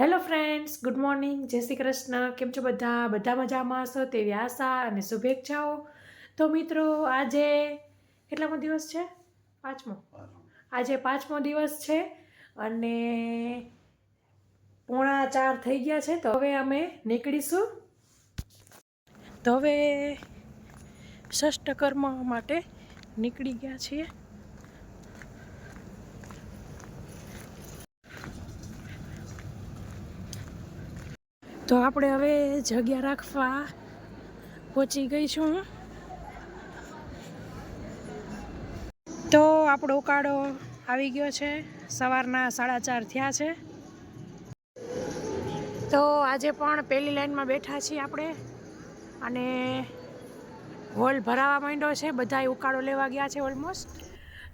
Hello friends, good morning. જય શ્રી કૃષ્ણ. કેમ છો બધા? બધા મજામાં હશો? તેવી આશા અને શુભેચ્છાઓ. તો મિત્રો, આજે કેટલામો દિવસ છે? પાંચમો. આજે પાંચમો દિવસ છે અને પોણા ચાર થઈ ગયા છે. તો હવે અમે નીકળીશું. તો હવે ષષ્ઠકર્મ માટે નીકળી ગયા છીએ. તો આપણે હવે જગ્યા રાખવા પહોંચી ગઈ છું તો આપણો ઉકાળો આવી ગયો છે. સવારના સાડા ચાર થયા છે. તો આજે પણ પહેલી લાઈનમાં બેઠા છીએ આપણે. અને હોલ ભરાવા માંડ્યો છે. બધાય ઉકાળો લેવા ગયા છે ઓલમોસ્ટ.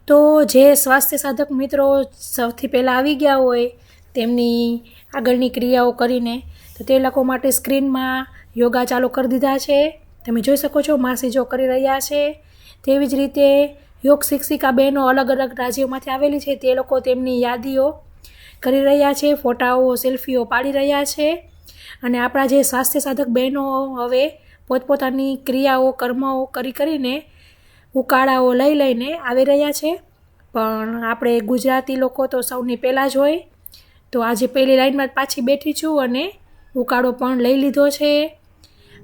તો જે સ્વાસ્થ્ય સાધક મિત્રો સૌથી પહેલાં આવી ગયા હોય તેમની આગળની ક્રિયાઓ કરીને, તો તે લોકો માટે સ્ક્રીનમાં યોગા ચાલુ કરી દીધા છે. તમે જોઈ શકો છો, માસી જો કરી રહ્યા છે. તેવી જ રીતે યોગ શિક્ષિકા બહેનો અલગ અલગ રાજ્યોમાંથી આવેલી છે. તે લોકો તેમની યાદીઓ કરી રહ્યા છે, ફોટાઓ, સેલ્ફીઓ પાડી રહ્યા છે. અને આપણા જે સ્વાસ્થ્ય સાધક બહેનો હવે પોતપોતાની ક્રિયાઓ કર્મો કરી કરીને ઉકાળાઓ લઈ લઈને આવી રહ્યા છે. પણ આપણે ગુજરાતી લોકો તો સૌની પહેલાં જ હોય. તો આજે પહેલી લાઈનમાં જ પાછી બેઠી છું અને ઉકાળો પણ લઈ લીધો છે.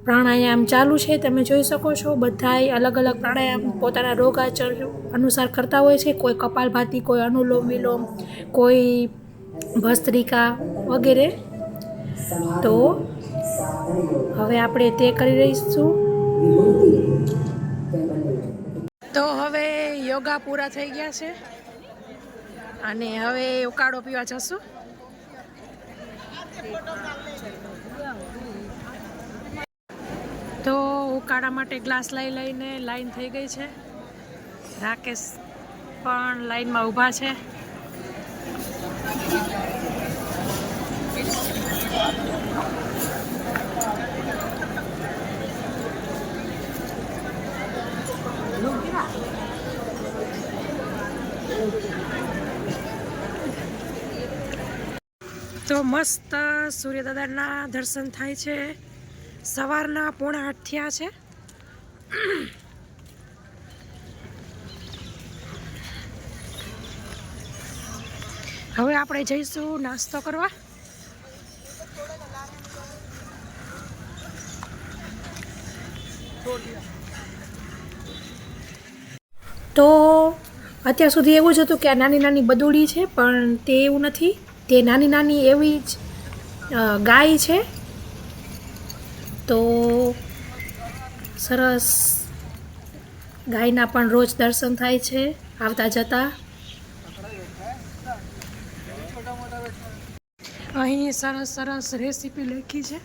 પ્રાણાયામ ચાલુ છે, તમે જોઈ શકો છો. બધાય અલગ અલગ પ્રાણાયામ પોતાના રોગાચર અનુસાર કરતા હોય છે. કોઈ કપાલભાતી, કોઈ અનુલોમ વિલોમ, કોઈ ભસ્ત્રિકા વગેરે. તો હવે આપણે તે કરી રહીશું. તો હવે યોગા પૂરા થઈ ગયા છે. અને હવે ઉકાળો પીવા જશું. તો ઉકાળા માટે ગ્લાસ લઈ લઈને લાઈન થઈ ગઈ છે. રાકેશ પણ લાઈનમાં ઊભા છે. તો મસ્ત સૂર્યદાદાના દર્શન થાય છે. સવારના પોણા આઠ થયા છે. હવે આપણે જઈશું નાસ્તો કરવા. તો અત્યાર સુધી એવું જ હતું કે આ નાની નાની બદોડી છે, પણ તે એવું નથી. તે નાની નાની એવી જ ગાય છે. તો સરસ ગાયના પણ રોજ દર્શન થાય છે, આવતા જતા. અહીં સરસ સરસ રેસીપી લખી છે.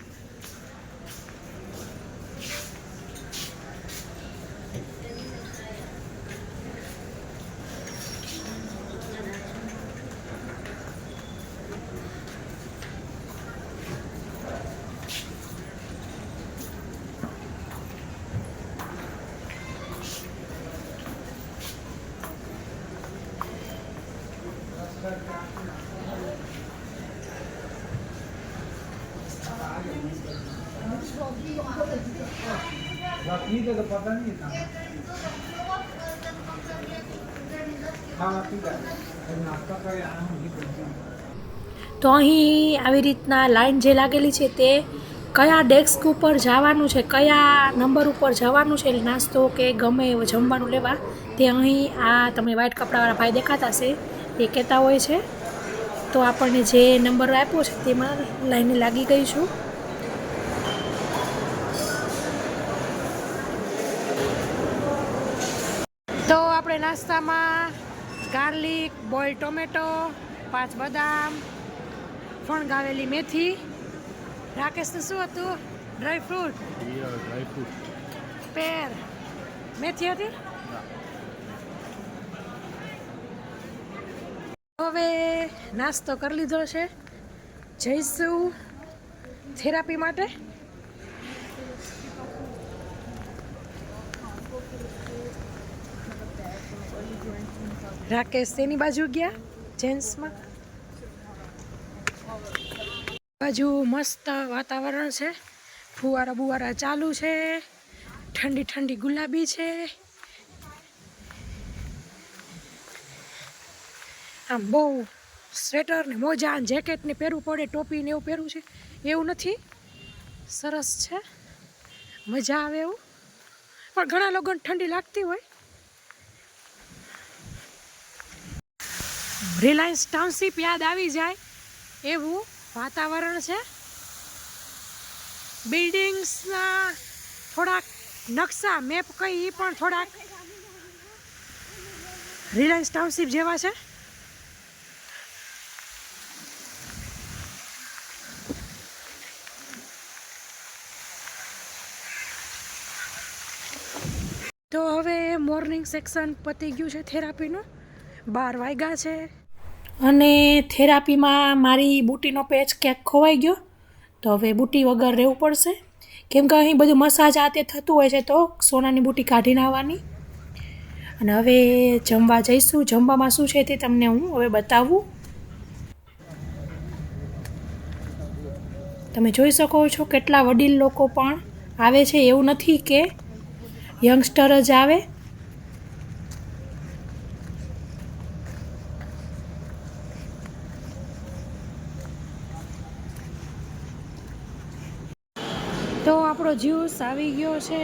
ठीक है तो पता नहीं था हाँ ठीक है अब नाश्ता कर आया हूँ ये बोलती हूँ। તો અહીં આવી રીતના લાઈન જે લાગેલી છે તે કયા ડેસ્ક ઉપર જવાનું છે કયા નંબર ઉપર જવાનું છે નાસ્તો કે ગમે એવો જમવાનું લેવા તે અહીં આ તમને વ્હાઈટ કપડાવાળા ભાઈ દેખાતા છે એ કહેતા હોય છે તો આપણને જે નંબર આપ્યો છે તેમાં લાઈને લાગી ગઈ છું નાસ્તામાં ગાર્લિક બોઇલ ટોમેટો પાંચ બદામ ફણગાવેલી મેથી. રાકેશને શું હતું? Dry fruit? પેર. મેથી હતી? હવે નાસ્તો કરી લીધો છે. જઈશું થેરાપી માટે. રાકેશ, તેની બાજુ ગયા? જેન્ટ્સમાં? બાજુ મસ્ત વાતાવરણ છે. ફુવારા બુવારા ચાલુ છે. ઠંડી ઠંડી ગુલાબી છે. આમ બહુ સ્વેટર ને મોજા ને જેકેટ ને પહેરવું પડે, ટોપી ને એવું પહેરવું છે. એવું નથી. સરસ છે. મજા આવે એવું. પણ ઘણા લોકોને ઠંડી લાગતી હોય. રિલાયન્સ ટાઉનશીપ યાદ આવી જાય? એવું વાતાવરણ છે? બિલ્ડિંગ્સના થોડાક નકશા, મેપ કઈ એ પણ થોડાક રિલાયન્સ ટાઉનશીપ જેવા છે? તો હવે મોર્નિંગ સેક્શન પતી ગયું છે થેરાપીનું બાર વાગ્યા છે. અને થેરાપીમાં મારી બુટીનો પેચ ક્યાંક ખોવાઈ ગયો, તો હવે બુટી વગર રહેવું પડશે. કેમ કે અહીં બધું મસાજ આ તે થતું હોય છે તો સોનાની બુટી કાઢીને આવવાની. અને હવે જમવા જઈશું. જમવામાં શું છે તે તમને હું હવે બતાવું. તમે જોઈ શકો છો કેટલા વડીલ લોકો પણ આવે છે. એવું નથી કે યંગસ્ટર જ આવે તો આપણો જ્યુસ આવી ગયો છે.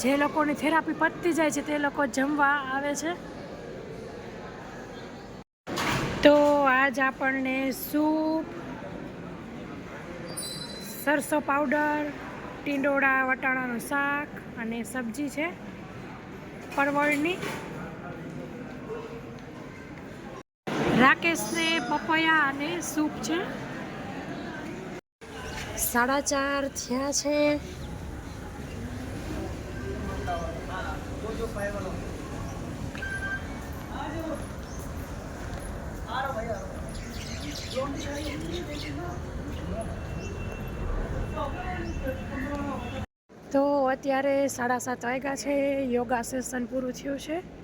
જે લોકોની થેરાપી પતતી જાય છે, તે લોકો જમવા આવે છે. તો આજ આપણને સૂપ, સરસો પાવડર, ટીંડોળા, વટાણાનું શાક અને સબ્જી છે. પરવળની રાકેશને પપૈયા અને સૂપ છે. સાડા ચાર થયા છે. તો અત્યારે સાડા સાત વાગ્યા છે. યોગા સેશન પૂરું થયું છે.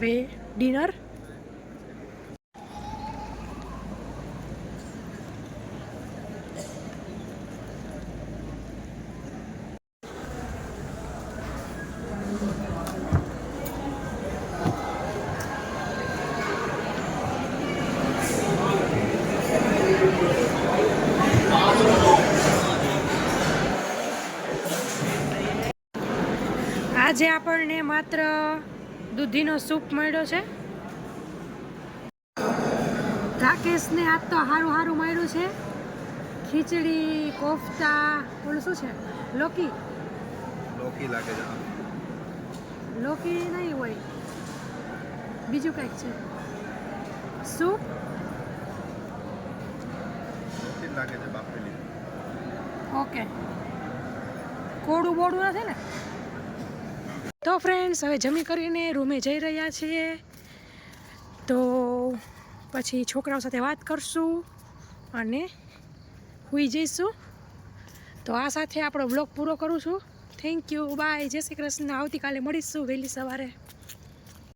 હવે ડિનર આજે આપણને માત્ર દૂધીનો સૂપ મળ્યો છે. રાકેશને આજ તો સારું સારું મળ્યું છે. ખીચડી કોફતા ઓલું શું છે? લોકી. લોકી લાગે છે લોકી નહીં હોય. બીજું કંઈક છે. સૂપ. લોકી લાગે છે બાફેલી. ઓકે. કોડું બોડું નથી ને? તો ફ્રેન્ડ્સ હવે જમી કરીને રૂમે જઈ રહ્યા છીએ. તો પછી છોકરાઓ સાથે વાત કરશું અને હુઈ જઈશું. તો આ સાથે આપણો બ્લોગ પૂરો કરું છું. થેન્ક યુ બાય જય શ્રી કૃષ્ણ. આવતીકાલે મળીશું વહેલી સવારે.